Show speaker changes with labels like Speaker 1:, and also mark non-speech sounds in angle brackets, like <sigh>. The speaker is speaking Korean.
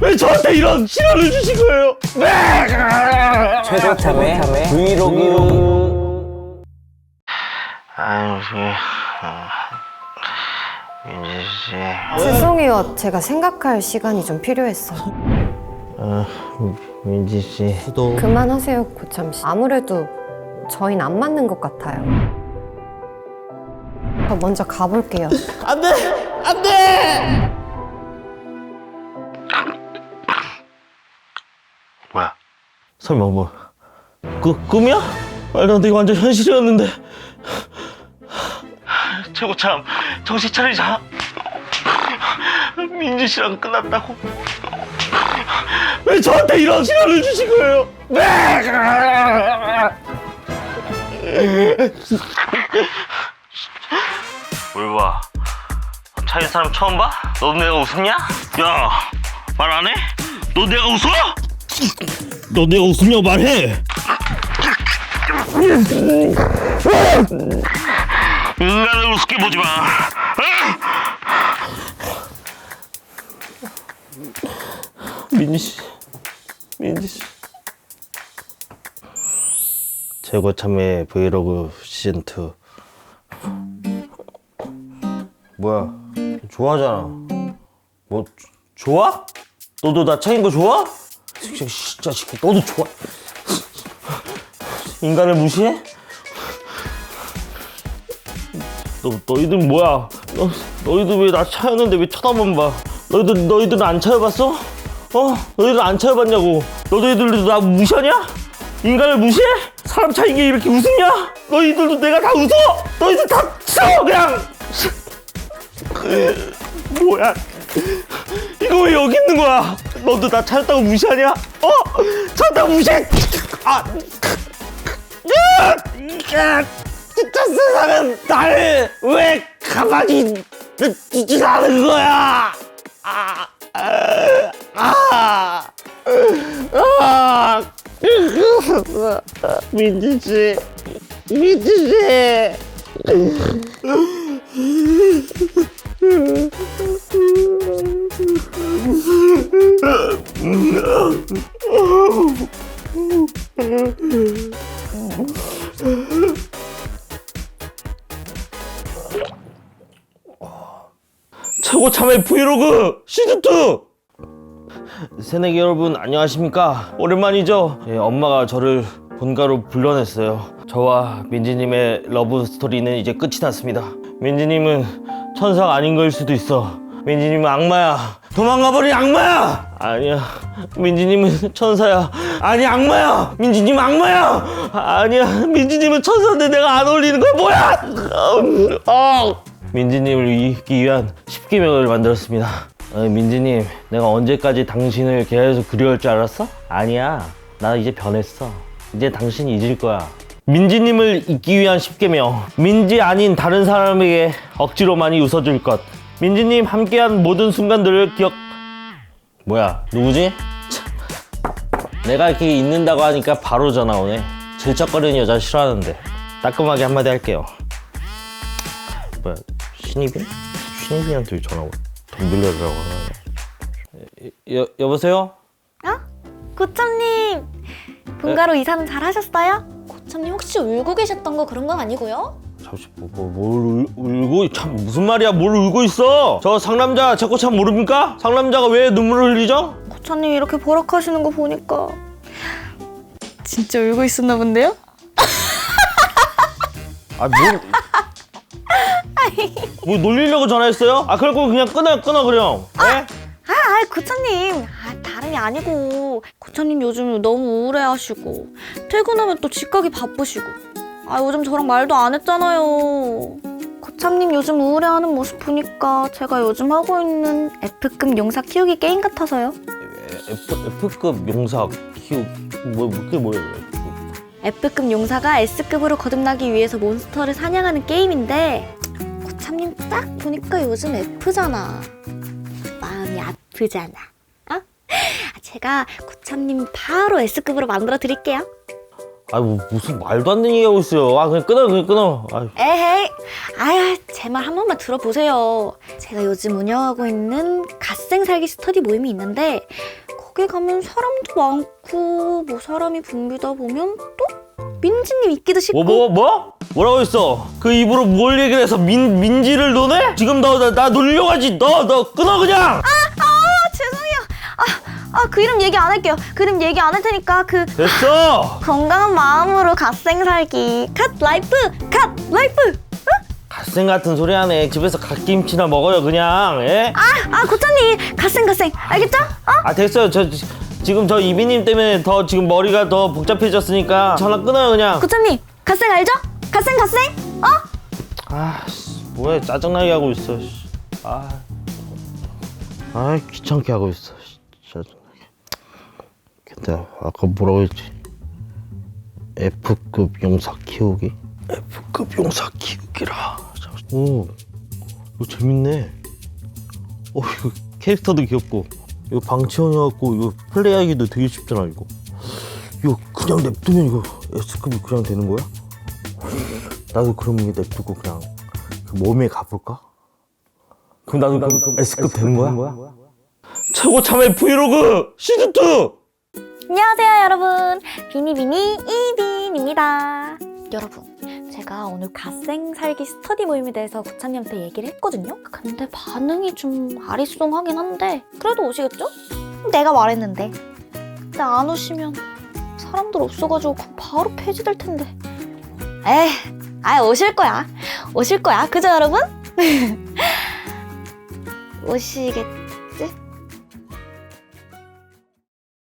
Speaker 1: 왜 저한테 이런 시련을 주신 거예요?
Speaker 2: 최고참의 브이로그
Speaker 3: 아유, 예. 아, 민지 씨.
Speaker 4: 죄송해요. 제가 생각할 시간이 좀 필요했어요.
Speaker 3: 아, 민지 씨.
Speaker 4: 그만하세요, 고참 씨. 아무래도 저희는 안 맞는 것 같아요. 저 먼저 가볼게요.
Speaker 3: 뭐야?
Speaker 1: 설마 뭐 그, 꿈이야? 말도 안 돼, 이거 완전 현실이었는데 최고 참 정신 차리자 민지 씨랑 끝났다고 왜 저한테 이런 시련을 주신 거예요?
Speaker 3: 뭘 봐? 차인 사람 처음 봐? 너도 내가 웃었냐? 야, 말 안 해? 너 내가 웃어?
Speaker 1: 너 내가 웃으냐고 말해
Speaker 3: 인간을 우습게 보지 마.
Speaker 1: 민지 씨 민지 씨 최고 참여 브이로그 시즌 2 뭐야 좋아하잖아 뭐 조- 좋아? 너도 나 차인 거 좋아? 진짜 진짜 진짜 너도 좋아 인간을 무시해? 너 너희들 뭐야? 너 너희들 왜 나 차였는데 왜 쳐다만 봐? 너희들 너희들은 안 차여봤어? 어? 너희들 안 차여봤냐고? 너희들도 나 무시하냐? 인간을 무시해? 사람 차인 게 이렇게 웃음냐? 너희들도 내가 다 웃어? 너희들 다 치워 그냥! <laughs> 뭐야? 이거 왜 여기 있는 거야? 너도 나 차였다고 무시하냐? 어? 차였다고 무시해? 아! 야! 야! 진짜 세상은 나를 왜 가만히 두지 않은 거야? 아, 아, 아, 아, 민지 씨, 민지 씨. 최고 참여 브이로그 시즌 2. 새내기 여러분 안녕하십니까? 오랜만이죠? 예, 엄마가 저를 본가로 불러냈어요. 저와 민지님의 러브 스토리는 이제 끝이 났습니다. 민지님은 천사가 아닌 거일 수도 있어. 민지님은 악마야. 도망가버린 악마야. 아니야. 민지님은 천사야. 아니 악마야. 민지님 악마야. 아니야. 민지님은 천사인데 내가 안 어울리는 거야 뭐야? 어. 민지님을 이기기 위한 10기명을 만들었습니다. 어, 민지님, 내가 언제까지 당신을 계속 그리울 줄 알았어? 아니야. 나 이제 변했어. 이제 당신 잊을 거야. 민지님을 잊기 위한 10개명. 민지 아닌 다른 사람에게 억지로 많이 웃어줄 것. 민지님 함께한 모든 순간들을 기억. 뭐야, 누구지? 참. 내가 이렇게 있는다고 하니까 바로 전화 오네. 질척거리는 여자 싫어하는데. 따끔하게 한마디 할게요. 뭐야 신입이? 신입이한테 왜 전화 오? 돈 빌려주라고 하네 여, 여보세요?
Speaker 5: 어? 고참님 본가로 이사는 잘 하셨어요? 고참님 혹시 울고 계셨던 거 그런 건 아니고요?
Speaker 1: 잠시 뭐, 뭐, 뭘 울, 울고 참 무슨 말이야 뭘 울고 있어 저 상남자 제 거 참 모릅니까? 상남자가 왜 눈물을 흘리죠?
Speaker 5: 고참님 이렇게 버럭하시는 거 보니까 진짜 울고 있었나 본데요?
Speaker 1: 아 뭘 뭐 놀리려고 전화했어요? 아 그럴 거면 그냥 끊어 끊어 그냥 네?
Speaker 5: 아, 아 고참님. 아, 다름이 아니고. 고참님 요즘 너무 우울해하시고. 퇴근하면 또 집 가기 바쁘시고. 아 요즘 저랑 말도 안 했잖아요. 고참님 요즘 우울해하는 모습 보니까 제가 요즘 하고 있는 F급 용사 키우기 게임 같아서요.
Speaker 1: F, F급 용사 키우 뭐 그게 뭐예요?
Speaker 5: F급 용사가 S급으로 거듭나기 위해서 몬스터를 사냥하는 게임인데 고참님 딱 보니까 요즘 F잖아 아프잖아 어? 아, 제가 고참님 바로 S급으로 만들어 드릴게요
Speaker 1: 아, 뭐, 무슨 말도 안 되는 얘기하고 있어요. 아, 그냥 끊어, 그냥 끊어. 아,
Speaker 5: 에헤이, 아야, 제 말 한 번만 들어보세요. 제가 요즘 운영하고 있는 갓생 살기 스터디 모임이 있는데 거기 가면 사람도 많고 뭐 사람이 붐비다 보면 또 민지님 있기도 싶고
Speaker 1: 뭐, 뭐, 뭐? 뭐라고 했어? 그 입으로 뭘 얘기를 해서 민, 민지를 노네? 지금 너, 나, 나 놀려가지. 너, 너 끊어, 그냥!
Speaker 5: 아, 그 이름 얘기 안 할게요. 그 이름 얘기 안 할 테니까 그
Speaker 1: 됐어! <laughs>
Speaker 5: 건강한 마음으로 갓생 살기 갓 라이프 갓 라이프
Speaker 1: 갓생 같은 소리 하네. 집에서 갓김치나 먹어요, 그냥. 예?
Speaker 5: 아, 아 고차님 갓생 갓생 알겠죠? 어?
Speaker 1: 아, 됐어요. 저, 지- 지금 저 이비님 때문에 더 지금 머리가 더 복잡해졌으니까 전화 끊어요, 그냥.
Speaker 5: 고차님 갓생 알죠? 갓생 갓생 어?
Speaker 1: 아, 씨, 뭐야, 짜증나게 하고 있어. 씨. 아, 아, 귀찮게 하고 있어. 씨, 짜증나게. 근데 아까 뭐라고 했지? F급 용사 키우기? F급 용사 키우기라. 오, 이거 재밌네. 어, 이거 캐릭터도 귀엽고, 이거 방치형이갖고 이거 플레이하기도 되게 쉽잖아 이거. 이거 그냥 냅두면 이거 S급이 그냥 되는 거야? 나도 그럼 이게 냅두고 그냥 그 몸에 가볼까? 그럼 나도 그럼 S급 되는 거야? 최고 참회 브이로그 시즌 2!
Speaker 5: 안녕하세요 여러분 비니비니 이빈입니다 여러분 제가 오늘 갓생 살기 스터디 모임에 대해서 고차님한테 얘기를 했거든요 근데 반응이 좀 아리송하긴 한데 그래도 오시겠죠? 내가 말했는데 근데 안 오시면 사람들 없어가지고 바로 폐지될 텐데 에이 아 오실 거야 오실 거야 그죠 여러분? <laughs> 오시겠죠?